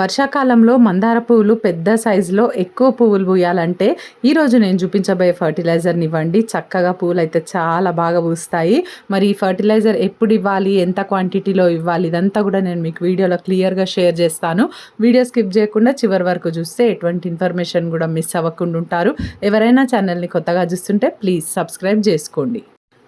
వర్షాకాలంలో మందార పువ్వులు పెద్ద సైజులో ఎక్కువ పువ్వులు పూయాలంటే ఈరోజు నేను చూపించబోయే ఫర్టిలైజర్ని ఇవ్వండి. చక్కగా పువ్వులు అయితే చాలా బాగా పూస్తాయి. మరి ఈ ఫర్టిలైజర్ ఎప్పుడు ఇవ్వాలి? ఎంత క్వాంటిటీలో ఇవ్వాలి? ఇదంతా కూడా నేను మీకు వీడియోలో క్లియర్గా షేర్ చేస్తాను. వీడియో స్కిప్ చేయకుండా చివరి వరకు చూస్తే ఎటువంటి ఇన్ఫర్మేషన్ కూడా మిస్ అవ్వకుండా ఉంటారు. ఎవరైనా ఛానల్ని కొత్తగా చూస్తుంటే ప్లీజ్ సబ్స్క్రైబ్ చేసుకోండి.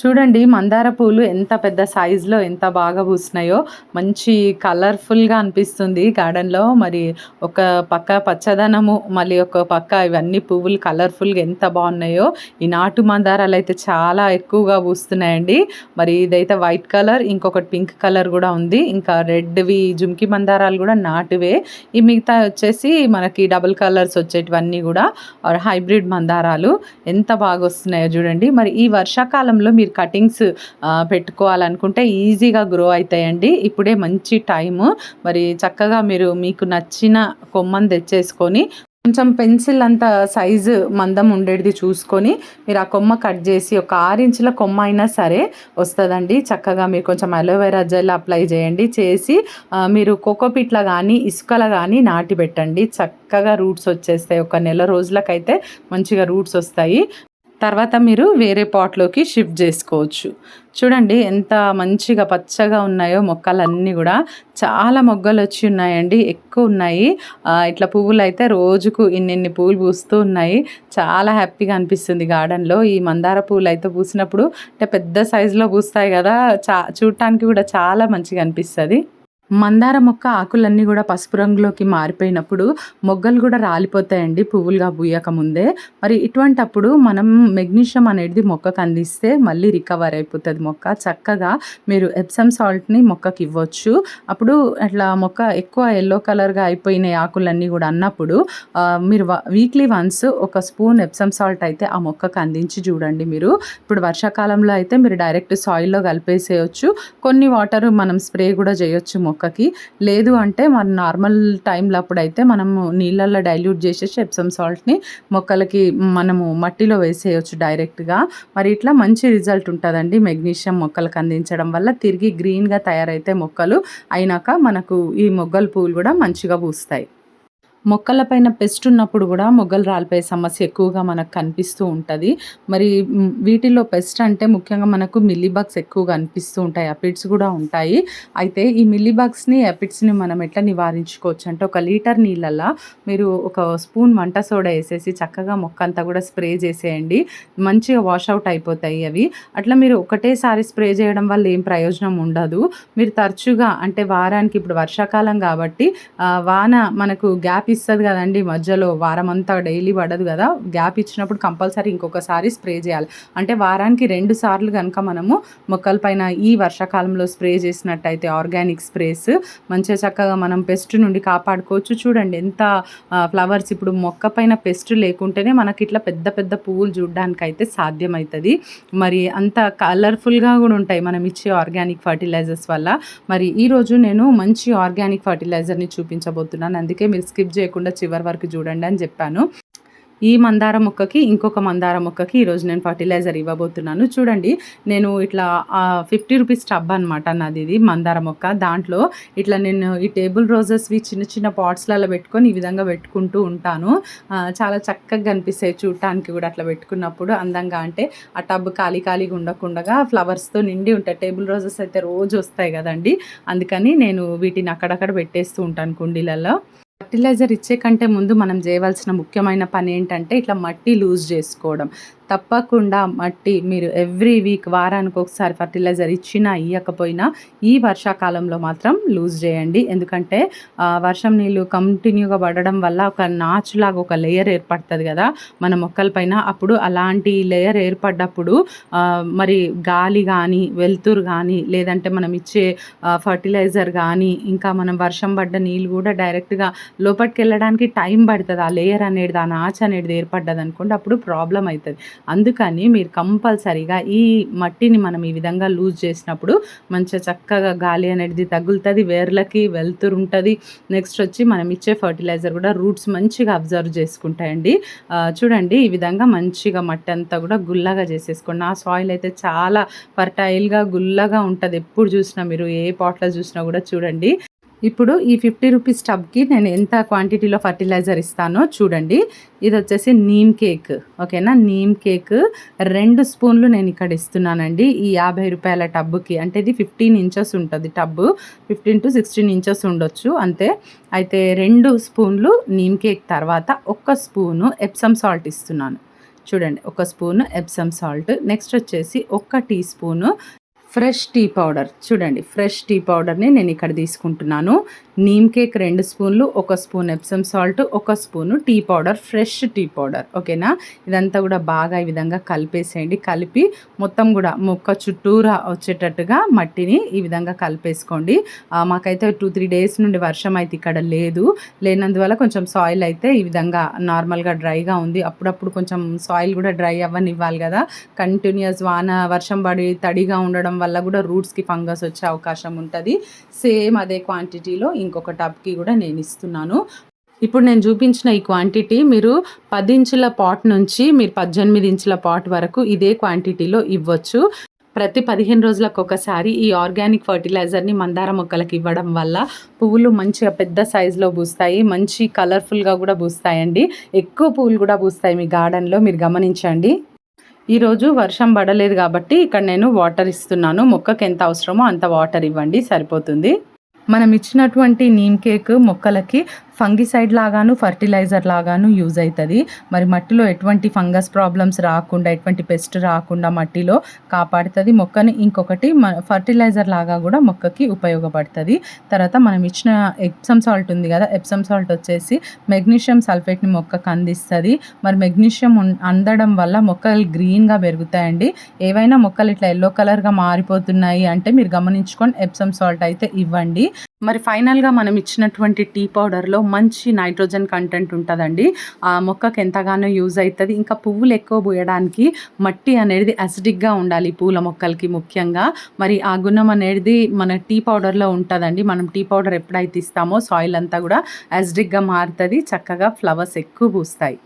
చూడండి మందార పూలు ఎంత పెద్ద సైజులో ఎంత బాగా పూసినాయో. మంచి కలర్ఫుల్గా అనిపిస్తుంది గార్డెన్లో మరి ఒక పక్క పచ్చదనము మళ్ళీ ఒక పక్క ఇవన్నీ పువ్వులు కలర్ఫుల్గా ఎంత బాగున్నాయో. ఈ నాటు మందారాలు అయితే చాలా ఎక్కువగా పూస్తున్నాయండి. మరి ఇదైతే వైట్ కలర్ ఇంకొకటి పింక్ కలర్ కూడా ఉంది. ఇంకా రెడ్వి జుమ్కి మందారాలు కూడా నాటువే. ఈ మిగతా వచ్చేసి మనకి డబుల్ కలర్స్ వచ్చేటివన్నీ కూడా హైబ్రిడ్ మందారాలు. ఎంత బాగా వస్తున్నాయో చూడండి. మరి ఈ వర్షాకాలంలో మీరు మీరు కటింగ్స్ పెట్టుకోవాలనుకుంటే ఈజీగా గ్రో అవుతాయండి ఇప్పుడే మంచి టైము. మరి చక్కగా మీరు మీకు నచ్చిన కొమ్మను తెచ్చేసుకొని కొంచెం పెన్సిల్ అంత సైజు మందం ఉండేది చూసుకొని మీరు ఆ కొమ్మ కట్ చేసి ఒక ఆరు ఇంచుల కొమ్మ అయినా సరే వస్తుందండి. చక్కగా మీరు కొంచెం అలోవెరా జెల్ అప్లై చేయండి. చేసి మీరు కోకోపీట్లో కానీ ఇసుకలో కానీ నాటి పెట్టండి. చక్కగా రూట్స్ వచ్చేస్తాయి. ఒక నెల రోజులకైతే మంచిగా రూట్స్ వస్తాయి. తర్వాత మీరు వేరే పాట్లోకి షిఫ్ట్ చేసుకోవచ్చు. చూడండి ఎంత మంచిగా పచ్చగా ఉన్నాయో మొక్కలన్నీ కూడా. చాలా మొగ్గలు వచ్చి ఉన్నాయండి ఎక్కువ ఉన్నాయి. ఇట్లా పువ్వులు అయితే రోజుకు ఇన్నిన్ని పువ్వులు పూస్తూ ఉన్నాయి. చాలా హ్యాపీగా అనిపిస్తుంది గార్డెన్లో. ఈ మందార పువ్వులు అయితే పూసినప్పుడు అంటే పెద్ద సైజులో పూస్తాయి కదా చా చూడటానికి కూడా చాలా మంచిగా అనిపిస్తుంది. మందార మొక్క ఆకులన్నీ కూడా పసుపు రంగులోకి మారిపోయినప్పుడు మొగ్గలు కూడా రాలిపోతాయండి పువ్వులుగా పూయక ముందే. మరి ఇటువంటప్పుడు మనం మెగ్నీషియం అనేది మొక్కకు అందిస్తే మళ్ళీ రికవర్ అయిపోతుంది మొక్క. చక్కగా మీరు ఎప్సమ్ సాల్ట్ని మొక్కకి ఇవ్వచ్చు. అప్పుడు అట్లా మొక్క ఎక్కువ ఎల్లో కలర్గా అయిపోయిన ఆకులన్నీ కూడా అన్నప్పుడు మీరు వీక్లీ వన్స్ ఒక స్పూన్ ఎప్సమ్ సాల్ట్ అయితే ఆ మొక్కకు అందించి చూడండి మీరు. ఇప్పుడు వర్షాకాలంలో అయితే మీరు డైరెక్ట్ సాయిల్లో కలిపేసేయచ్చు. కొన్ని వాటర్ మనం స్ప్రే కూడా చేయొచ్చు మొక్క మొక్కకి. లేదు అంటే మన నార్మల్ టైంలో అప్పుడైతే మనము నీళ్ళల్లో డైల్యూట్ చేసేసి ఎప్సమ్ సాల్ట్ని మొక్కలకి మనము మట్టిలో వేసేయచ్చు డైరెక్ట్గా. మరి ఇట్లా మంచి రిజల్ట్ ఉంటుందండి మెగ్నీషియం మొక్కలకు అందించడం వల్ల. తిరిగి గ్రీన్గా తయారైతే మొక్కలు అయినాక మనకు ఈ మొగ్గల పువ్వులు కూడా మంచిగా పూస్తాయి. మొక్కలపైన పెస్ట్ ఉన్నప్పుడు కూడా మొగ్గలు రాలిపోయే సమస్య ఎక్కువగా మనకు కనిపిస్తూ ఉంటుంది. మరి వీటిలో పెస్ట్ అంటే ముఖ్యంగా మనకు మిల్లీబగ్స్ ఎక్కువగా అనిపిస్తూ ఉంటాయి. అపిడ్స్ కూడా ఉంటాయి. అయితే ఈ మిల్లీబగ్స్ని అపిడ్స్ని మనం ఎట్లా నివారించుకోవచ్చు అంటే ఒక లీటర్ నీళ్ళల్లో మీరు ఒక స్పూన్ వంట సోడా వేసేసి చక్కగా మొక్క అంతా కూడా స్ప్రే చేసేయండి. మంచిగా వాష్ అవుట్ అయిపోతాయి అవి. అట్లా మీరు ఒకటేసారి స్ప్రే చేయడం వల్ల ఏం ప్రయోజనం ఉండదు. మీరు తరచుగా అంటే వారానికి ఇప్పుడు వర్షాకాలం కాబట్టి వాన మనకు గ్యాప్ ఇస్తుంది కదండి. మధ్యలో వారం అంతా డైలీ పడదు కదా. గ్యాప్ ఇచ్చినప్పుడు కంపల్సరీ ఇంకొకసారి స్ప్రే చేయాలి. అంటే వారానికి రెండు సార్లు కనుక మనము మొక్కల పైన ఈ వర్షాకాలంలో స్ప్రే చేసినట్టయితే ఆర్గానిక్ స్ప్రేస్ మంచిగా చక్కగా మనం పెస్ట్ నుండి కాపాడుకోవచ్చు. చూడండి ఎంత ఫ్లవర్స్ ఇప్పుడు మొక్క పైన పెస్ట్ లేకుంటేనే మనకి ఇట్లా పెద్ద పెద్ద పువ్వులు చూడడానికి అయితే సాధ్యమవుతుంది మరి అంత కలర్ఫుల్గా కూడా ఉంటాయి మనం ఇచ్చే ఆర్గానిక్ ఫర్టిలైజర్స్ వల్ల. మరి ఈరోజు నేను మంచి ఆర్గానిక్ ఫర్టిలైజర్ని చూపించబోతున్నాను. అందుకే మీరు స్కిప్ చేయకుండా చివరి వరకు చూడండి అని చెప్పాను. ఈ మందార మొక్కకి ఇంకొక మందార మొక్కకి ఈరోజు నేను ఫర్టిలైజర్ ఇవ్వబోతున్నాను. చూడండి నేను ఇట్లా ఫిఫ్టీ రూపీస్ టబ్ అనమాట నాది ఇది మందార మొక్క. దాంట్లో ఇట్లా నేను ఈ టేబుల్ రోజెస్వి చిన్న చిన్న పాట్స్లలో పెట్టుకొని ఈ విధంగా పెట్టుకుంటూ ఉంటాను. చాలా చక్కగా కనిపిస్తాయి చూడటానికి కూడా అట్లా పెట్టుకున్నప్పుడు. అందంగా అంటే ఆ టబ్ ఖాళీ ఖాళీగా ఉండకుండా ఫ్లవర్స్తో నిండి ఉంటాయి. టేబుల్ రోజెస్ అయితే రోజు వస్తాయి కదండి. అందుకని నేను వీటిని అక్కడక్కడ పెట్టేస్తూ ఉంటాను కుండీలలో ఫర్టిలైజర్ ఇచ్చే కంటే ముందు మనం చేయవలసిన ముఖ్యమైన పని ఏంటంటే ఇట్లా మట్టి లూజ్ చేసుకోవడం. తప్పకుండా మట్టి మీరు ఎవ్రీ వీక్ వారానికి ఒకసారి ఫర్టిలైజర్ ఇచ్చినా ఇవ్వకపోయినా ఈ వర్షాకాలంలో మాత్రం లూజ్ చేయండి. ఎందుకంటే వర్షం నీళ్ళు కంటిన్యూగా పడడం వల్ల ఒక నాచులాగా ఒక లేయర్ ఏర్పడుతుంది కదా మన మొక్కలపైన. అప్పుడు అలాంటి లేయర్ ఏర్పడ్డప్పుడు మరి గాలి కానీ వెలుతురు కానీ లేదంటే మనం ఇచ్చే ఫర్టిలైజర్ కానీ ఇంకా మనం వర్షం పడ్డ నీళ్ళు కూడా డైరెక్ట్గా లోపలికి వెళ్ళడానికి టైం పడుతుంది. ఆ లేయర్ అనేది ఆ నాచ్ అనేది ఏర్పడ్డది అనుకోండి అప్పుడు ప్రాబ్లం అవుతుంది అందుకని మీరు కంపల్సరీగా ఈ మట్టిని మనం ఈ విధంగా లూజ్ చేసినప్పుడు మంచిగా చక్కగా గాలి అనేది తగులుతుంది వేర్లకి వెళ్తురు ఉంటుంది. నెక్స్ట్ వచ్చి మనం ఇచ్చే ఫర్టిలైజర్ కూడా రూట్స్ మంచిగా అబ్జర్వ్ చేసుకుంటాయండి. చూడండి ఈ విధంగా మంచిగా మట్టి అంతా కూడా గుల్లగా చేసేసుకోండి. ఆ సాయిల్ అయితే చాలా ఫర్టైల్గా గుల్లగా ఉంటుంది. ఎప్పుడు చూసినా మీరు ఏ పాట్లో చూసినా కూడా చూడండి. ఇప్పుడు ఈ ఫిఫ్టీ రూపీస్ టబ్కి నేను ఎంత క్వాంటిటీలో ఫర్టిలైజర్ ఇస్తానో చూడండి. ఇది వచ్చేసి నీమ్ కేక్ ఓకేనా నీమ్ కేక్ రెండు స్పూన్లు నేను ఇక్కడ ఇస్తున్నానండి. ఈ యాభై రూపాయల టబ్కి అంటే ఇది ఫిఫ్టీన్ ఇంచెస్ ఉంటుంది tub fifteen to sixteen inches ఉండొచ్చు అంతే. అయితే రెండు స్పూన్లు నీమ్ కేక్ తర్వాత ఒక్క స్పూను ఎప్సమ్ సాల్ట్ ఇస్తున్నాను. చూడండి ఒక స్పూన్ ఎప్సమ్ సాల్ట్ నెక్స్ట్ వచ్చేసి ఒక్క tea spoon fresh tea powder. చూడండి ఫ్రెష్ టీ పౌడర్ని నేను ఇక్కడ తీసుకుంటున్నాను. నీమ్ కేక్ రెండు స్పూన్లు ఒక స్పూన్ ఎప్సమ్ సాల్ట్ ఒక spoon tea powder fresh tea powder ఓకేనా? ఇదంతా కూడా బాగా ఈ విధంగా కలిపేసేయండి. కలిపి మొత్తం కూడా మొక్క చుట్టూరా వచ్చేటట్టుగా మట్టిని ఈ విధంగా కలిపేసుకోండి. మాకైతే టూ త్రీ డేస్ నుండి వర్షం అయితే ఇక్కడ లేదు. లేనందువల్ల కొంచెం సాయిల్ అయితే ఈ విధంగా నార్మల్గా డ్రైగా ఉంది. అప్పుడప్పుడు కొంచెం సాయిల్ కూడా డ్రై అవ్వనివ్వాలి కదా. కంటిన్యూస్ వాన వర్షం పడి తడిగా ఉండడం వల్ల కూడా రూట్స్కి ఫంగస్ వచ్చే అవకాశం ఉంటుంది. సేమ్ అదే క్వాంటిటీలో ఇంకొక టబ్కి కూడా నేను ఇస్తున్నాను. ఇప్పుడు నేను చూపించిన ఈ క్వాంటిటీ మీరు పది ఇంచుల పాట్ నుంచి మీరు పద్దెనిమిది ఇంచుల పాట్ వరకు ఇదే క్వాంటిటీలో ఇవ్వచ్చు. ప్రతి పదిహేను రోజులకు ఒకసారి ఈ ఆర్గానిక్ ఫర్టిలైజర్ని మందార మొక్కలకు ఇవ్వడం వల్ల పువ్వులు మంచిగా పెద్ద సైజులో పూస్తాయి మంచి కలర్ఫుల్గా కూడా పూస్తాయండి. ఎక్కువ పువ్వులు కూడా పూస్తాయి మీ గార్డెన్లో మీరు గమనించండి. ఈరోజు వర్షం పడలేదు కాబట్టి ఇక్కడ నేను వాటర్ ఇస్తున్నాను. మొక్కకి ఎంత అవసరమో అంత వాటర్ ఇవ్వండి సరిపోతుంది. మనం ఇచ్చినటువంటి నీమ్ కేక్ మొక్కలకి ఫంగిసైడ్ లాగాను ఫర్టిలైజర్ లాగాను యూజ్ అవుతుంది మరి మట్టిలో ఎటువంటి ఫంగస్ ప్రాబ్లమ్స్ రాకుండా ఎటువంటి పెస్ట్ రాకుండా మట్టిలో కాపాడుతుంది. మొక్కని ఇంకొకటి ఫర్టిలైజర్ లాగా కూడా మొక్కకి ఉపయోగపడుతుంది. తర్వాత మనం ఇచ్చిన ఎప్సమ్ సాల్ట్ ఉంది కదా ఎప్సమ్ సాల్ట్ వచ్చేసి మెగ్నీషియం సల్ఫేట్ని మొక్కకు అందిస్తుంది. మరి మెగ్నీషియం అందడం వల్ల మొక్కలు గ్రీన్గా పెరుగుతాయండి. ఏవైనా మొక్కలు ఇట్లా ఎల్లో కలర్గా మారిపోతున్నాయి అంటే మీరు గమనించుకొని ఎప్సమ్ సాల్ట్ అయితే ఇవ్వండి. మరి ఫైనల్గా మనం ఇచ్చినటువంటి టీ పౌడర్లో మంచి నైట్రోజన్ కంటెంట్ ఉంటుందండి. ఆ మొక్కకు ఎంతగానో యూజ్ అవుతుంది ఇంకా పువ్వులు ఎక్కువ పోయడానికి మట్టి అనేది అసిడిక్గా ఉండాలి పూల మొక్కలకి ముఖ్యంగా. మరి ఆ గుణం అనేది మన టీ పౌడర్లో ఉంటుందండి. మనం టీ పౌడర్ ఎప్పుడైతే ఇస్తామో సాయిల్ అంతా కూడా అసిడిక్గా మారుతుంది. చక్కగా ఫ్లవర్స్ ఎక్కువ పూస్తాయి.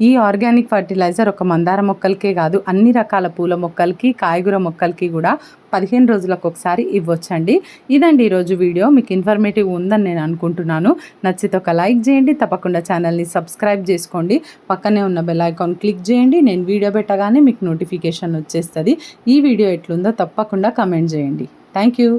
ఈ ఆర్గానిక్ ఫర్టిలైజర్ ఒక మందార మొక్కలకే కాదు అన్ని రకాల పూల మొక్కలకి కాయగూర మొక్కలకి కూడా పదిహేను రోజులకు ఒకసారి ఇవ్వచ్చండి. ఇదండి ఈరోజు వీడియో. మీకు ఇన్ఫర్మేటివ్ ఉందని నేను అనుకుంటున్నాను. నచ్చితే ఒక లైక్ చేయండి తప్పకుండా ఛానల్ని సబ్స్క్రైబ్ చేసుకోండి. పక్కనే ఉన్న బెల్ ఐకాన్ క్లిక్ చేయండి. నేను వీడియో పెట్టగానే మీకు నోటిఫికేషన్ వచ్చేస్తుంది. ఈ వీడియో ఎట్లుందో తప్పకుండా కమెంట్ చేయండి. Thank you.